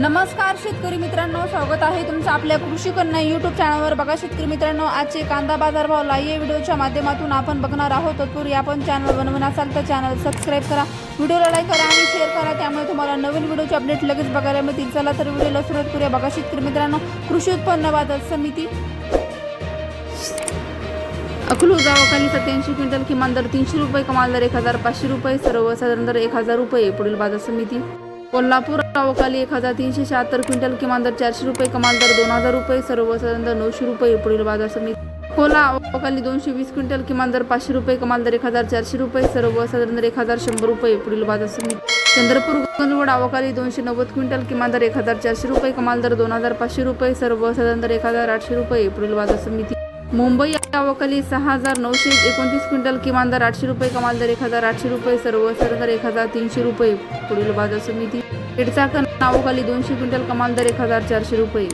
नमस्कार शेतकरी मित्रांनो. स्वागत आहे तुमचं आपल्या कृषी कन्या युट्यूब चॅनलवर बघा शेतकरी मित्रांनो आजचे कांदा बाजार भाव लाईव्ह व्हिडिओच्या माध्यमातून आपण बघणार आहोत. तत्पूर्वी आपण चॅनल बनवून असाल तर चॅनल सबस्क्राईब करा. व्हिडिओला लाईक करा आणि शेअर करा. त्यामुळे तुम्हाला नवीन व्हिडिओचे अपडेट लगेच बघायला मिळतील. चला तर व्हिडिओला सुरुवात करूया. बघा शेतकरी मित्रांनो कृषी उत्पन्न बाजार समिती. अकलू गावाखाली सत्याऐंशी क्विंटल किमान दर तीनशे रुपये कमाल दर एक हजार पाचशे रुपये सर्वसाधारण दर एक हजार रुपये पुढील बाजार समिती. कोल्हापूर अवकाली एक हजार तीनशे शहात्तर क्विंटल किमान दर चारशे रुपये कमाल दर दोन हजार रुपये सर्वसाधारण दर नऊशे रुपये पुढील बाजार समिती. खोला अवकाली दोनशे वीस क्विंटल किमान दर पाचशे रुपये कमाल दर एक हजार चारशे रुपये सर्वसाधारण दर एक हजार शंभर रुपये पुढील बाजार समिती. चंद्रपूर गंजवड अवकाली दोनशे नव्वद क्विंटल किमान दर एक हजार चारशे रुपये कमाल दर दोन हजार पाचशे रुपये सर्वसाधारण दर एक हजार आठशे रुपये पुढील बाजार समिती. मुंबई अवकाली सहा हजार नऊशे एकोणतीस क्विंटल किमान दर आठशे रुपये कमाल दर एक हजार आठशे रुपये सर्वसाधारण दर एक हजार तीनशे रुपये. पुढील बाजार समिती पेडचाकण नावाखाली दोनशे क्विंटल कमाल दर एक हजार चारशे रुपये.